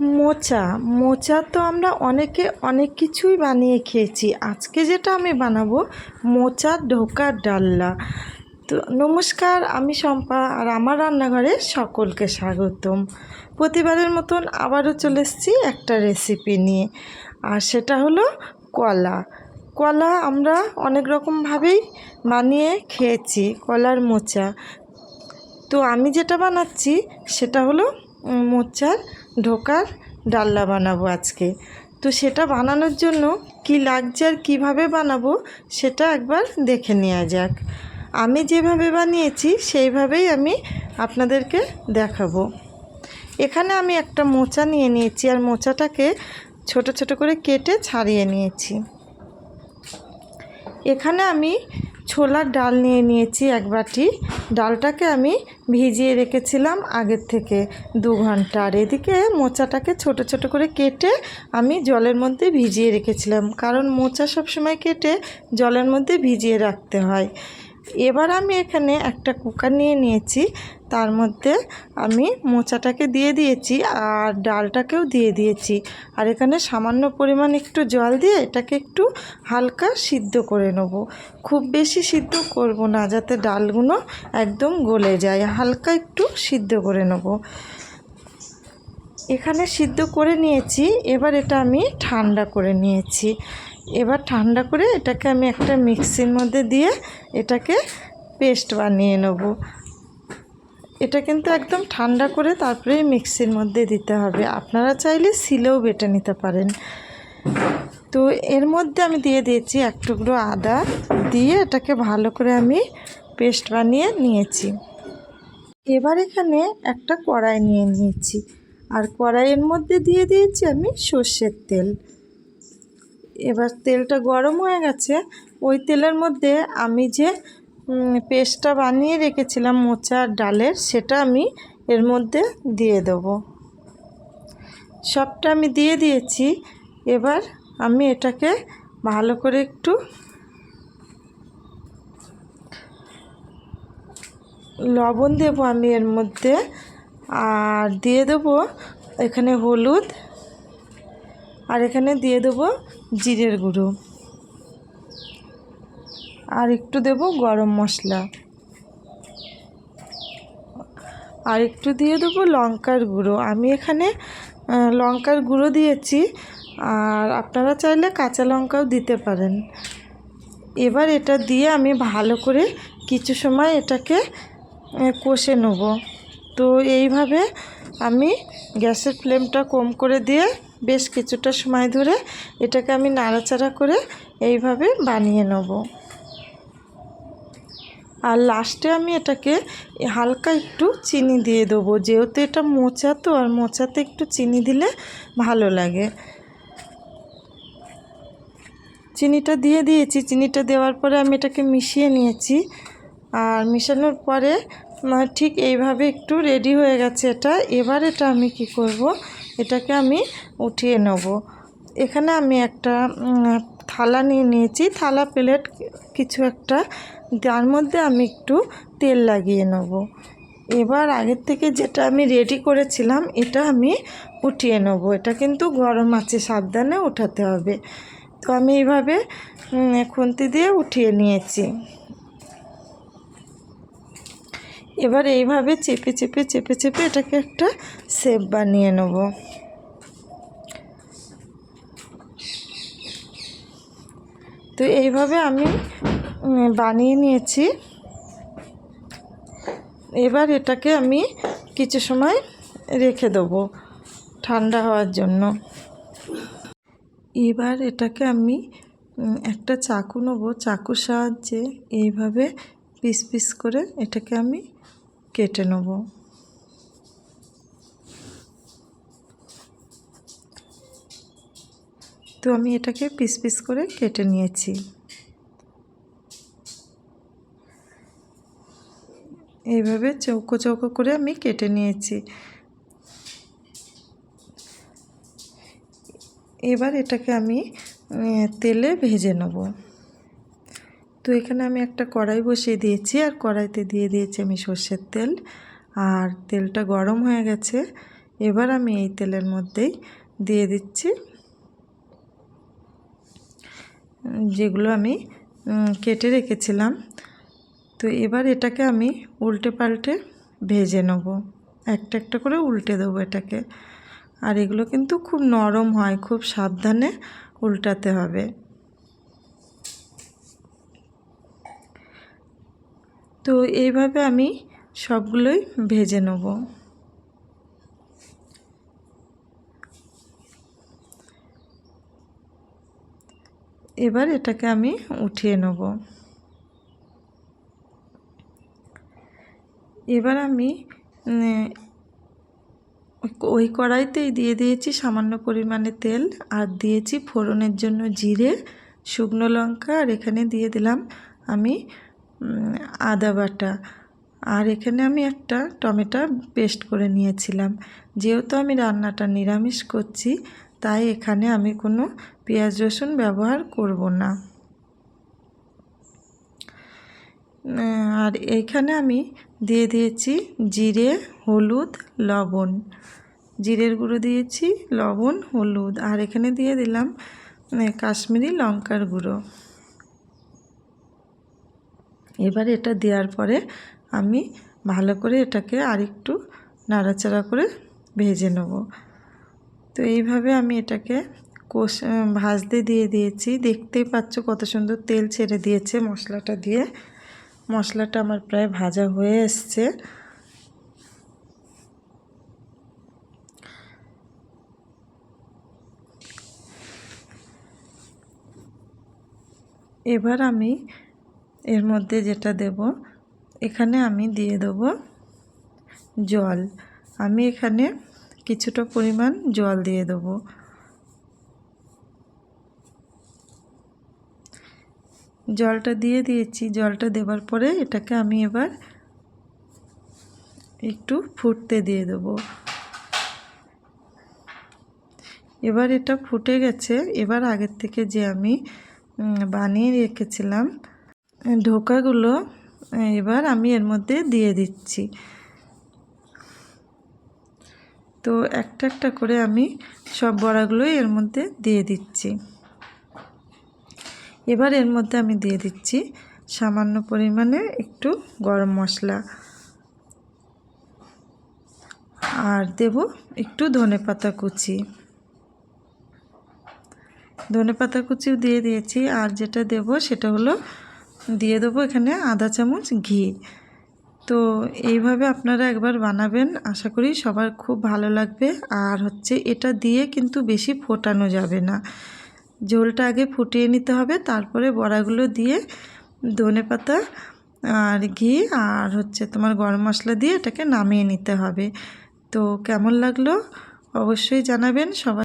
মোচা। মোচা তো আমরা অনেকে অনেক কিছুই বানিয়ে খেয়েছি। আজকে যেটা আমি বানাবো মোচার ঢোকার ডাল্লা। তো নমস্কার, আমি শম্পা আর আমার রান্নাঘরে সকলকে স্বাগতম। প্রতিবারের মতন আবারও চলে এসেছি একটা রেসিপি নিয়ে। আর সেটা হলো কলা। কলা আমরা অনেক রকমভাবেই বানিয়ে খেয়েছি, কলার মোচা। তো আমি যেটা বানাচ্ছি, সেটা হলো মোচার ঢোকার ডাল্লা বানাবো আজকে। তো সেটা বানানোর জন্য কি লাগছে আর কীভাবে বানাবো সেটা একবার দেখে নেওয়া যাক। আমি যেভাবে বানিয়েছি সেইভাবেই আমি আপনাদেরকে দেখাবো। এখানে আমি একটা মোচা নিয়ে নিয়েছি আর মোচাটাকে ছোট ছোট করে কেটে ছাড়িয়ে নিয়েছি। এখানে আমি ছোলার ডাল নিয়ে নিয়েছি এক বাটি। ডালটাকে আমি ভিজিয়ে রেখেছিলাম আগের থেকে দু ঘণ্টা। আর এদিকে মোচাটাকে ছোট ছোট করে কেটে আমি জলের মধ্যে ভিজিয়ে রেখেছিলাম। কারণ মোচা সবসময় কেটে জলের মধ্যে ভিজিয়ে রাখতে হয়। এবার আমি এখানে একটা কুকার নিয়ে নিয়েছি। তার মধ্যে আমি মোচাটাকে দিয়ে দিয়েছি আর ডালটাকেও দিয়ে দিয়েছি। আর এখানে সামান্য পরিমাণ একটু জল দিয়ে এটাকে একটু হালকা সিদ্ধ করে নেব। খুব বেশি সিদ্ধ করব না যাতে ডালগুলো একদম গলে যায়। হালকা একটু সিদ্ধ করে নেব। এখানে সিদ্ধ করে নিয়েছি। এবার এটা আমি ঠান্ডা করে নিয়েছি। এবার ঠান্ডা করে এটাকে আমি একটা মিক্সির মধ্যে দিয়ে এটাকে পেস্ট বানিয়ে নেব। এটা কিন্তু একদম ঠান্ডা করে তারপরে মিক্সির মধ্যে দিতে হবে। আপনারা চাইলে সিলেও বেটে নিতে পারেন। তো এর মধ্যে আমি দিয়ে দিয়েছি এক টুকরো আদা দিয়ে এটাকে ভালো করে আমি পেস্ট বানিয়ে নিয়েছি। এবার এখানে একটা কড়াই নিয়ে নিয়েছি। আর কড়াইয়ের মধ্যে দিয়ে দিয়েছি আমি সর্ষের তেল। এবার তেলটা গরম হয়ে গেছে, ওই তেলের মধ্যে আমি যে পেস্টটা বানিয়ে রেখেছিলাম মোচা আর ডালের, সেটা আমি এর মধ্যে দিয়ে দেবো। সবটা আমি দিয়ে দিয়েছি, এবার আমি এটাকে ভালো করে একটু লবণ দেবো আমি এর মধ্যে, আর দিয়ে দেবো এখানে হলুদ আর এখানে দিয়ে দেবো জিরের গুঁড়ো। আর একটু দেব গরম মশলা। আর একটু দিয়ে দেবো লঙ্কার গুঁড়ো। আমি এখানে লঙ্কার গুঁড়ো দিয়েছি। আর আপনারা চাইলে কাঁচা লঙ্কাও দিতে পারেন। এবার এটা দিয়ে আমি ভালো করে কিছু সময় এটাকে কষে নেব। তো এইভাবে আমি গ্যাসের ফ্লেমটা কম করে দিয়ে বেশ কিছুটা সময় ধরে এটাকে আমি নাড়াচাড়া করে এইভাবে বানিয়ে নেব। আর লাস্টে আমি এটাকে হালকা একটু চিনি দিয়ে দেবো, যেহেতু এটা মোচা তো, আর মোচাতে একটু চিনি দিলে ভালো লাগে। চিনিটা দিয়ে দিয়েছি, চিনিটা দেওয়ার পরে আমি এটাকে মিশিয়ে নিয়েছি। আর মিশানোর পরে মানে ঠিক এইভাবে একটু রেডি হয়ে গেছে এটা। এবার এটা আমি কি করব এটাকে আমি উঠিয়ে নেব। এখানে আমি একটা থালা নিয়ে নিয়েছি। থালা প্লেট কিছু একটা তার মধ্যে আমি একটু তেল লাগিয়ে নেব। এবার আগের থেকে যেটা আমি রেডি করেছিলাম, এটা আমি উঠিয়ে নেব। এটা কিন্তু গরম আছে, সাবধানে উঠাতে হবে। তো আমি এইভাবে খুন্তি দিয়ে উঠিয়ে নিয়েছি। এবার এইভাবে চেপে চেপে চেপে চেপে এটাকে একটা শেপ বানিয়ে নেব। তো এইভাবে আমি বানিয়ে নিয়েছি। এবার এটাকে আমি কিছু সময় রেখে দেবো ঠান্ডা হওয়ার জন্য। এবার এটাকে আমি একটা চাকু নেব। চাকুর সাহায্যে এইভাবে পিস পিস করে এটাকে আমি কেটে নেব। তো আমি এটাকে পিস পিস করে কেটে নিয়েছি। এইভাবে চৌকো চৌকো করে আমি কেটে নিয়েছি। এবার এটাকে আমি তেলে ভেজে নেব। তো এখানে আমি একটা কড়াই বসিয়ে দিয়েছি, আর কড়াইতে দিয়ে দিয়েছি আমি সর্ষের তেল। আর তেলটা গরম হয়ে গেছে, এবার আমি এই তেলের মধ্যেই দিয়ে দিচ্ছি, যেগুলো আমি কেটে রেখেছিলাম। তো এবার এটাকে আমি উল্টে পাল্টে ভেজে নেব, একটা একটা করে উল্টে দেবো এটাকে। আর এগুলো কিন্তু খুব নরম হয়, খুব সাবধানে উল্টাতে হবে। তো এইভাবে আমি সবগুলোই ভেজে নেব। এবার এটাকে আমি উঠিয়ে নেব। এবার আমি ওই কড়াইতেই দিয়ে দিয়েছি সামান্য পরিমাণে তেল আর দিয়েছি ফোড়নের জন্য জিরে, শুকনো লঙ্কা আর এখানে দিয়ে দিলাম আমি আদা বাটা। আর এখানে আমি একটা টমেটো পেস্ট করে নিয়েছিলাম। যেহেতু আমি রান্নাটা নিরামিষ করছি, তাই এখানে আমি কোনো পেঁয়াজ রসুন ব্যবহার করব না। আর এইখানে আমি দিয়ে দিয়েছি জিরে, হলুদ, লবণ। জিরের গুঁড়ো দিয়েছি, লবণ, হলুদ। আর এখানে দিয়ে দিলাম কাশ্মীরি লঙ্কার গুঁড়ো। এবার এটা দেওয়ার পরে আমি ভালো করে এটাকে আরেকটু নাড়াচাড়া করে ভেজে নেব। তো এইভাবে আমি এটাকে কষ ভাজতে দিয়ে দিয়েছি। দেখতেই পাচ্ছ কত সুন্দর তেল ছেড়ে দিয়েছে মশলাটা দিয়ে। মশলাটা আমার প্রায় ভাজা হয়ে এসছে। এবার আমি এর মধ্যে যেটা দেব, এখানে আমি দিয়ে দেব জল। আমি এখানে কিছুটা পরিমাণ জল দিয়ে দেবো। জলটা দিয়ে দিয়েছি। জলটা দেওয়ার পরে এটাকে আমি এবার একটু ফুটতে দিয়ে দেবো। এবার এটা ফুটে গেছে। এবার আগের থেকে যে আমি বানিয়ে রেখেছিলাম ঢোকাগুলো, এবার আমি এর মধ্যে দিয়ে দিচ্ছি। তো একটা একটা করে আমি সব বড়াগুলোই এর মধ্যে দিয়ে দিচ্ছি। এবার এর মধ্যে আমি দিয়ে দিচ্ছি সামান্য পরিমাণে একটু গরম মশলা। আর দেব একটু ধনে পাতা কুচি। ধনে পাতা কুচিও দিয়ে দিয়েছি, আর যেটা দেব সেটা হলো দিয়ে দেবো এখানে আধা চামচ ঘি। তো এইভাবে আপনারা একবার বানাবেন, আশা করি সবার খুব ভালো লাগবে। আর হচ্ছে এটা দিয়ে কিন্তু বেশি ফোটানো যাবে না। ঝোলটা আগে ফুটিয়ে নিতে হবে, তারপরে বড়াগুলো দিয়ে ধনে পাতা আর ঘি আর হচ্ছে তোমার গরম মশলা দিয়ে এটাকে নামিয়ে নিতে হবে। তো কেমন লাগল অবশ্যই জানাবেন, সবাই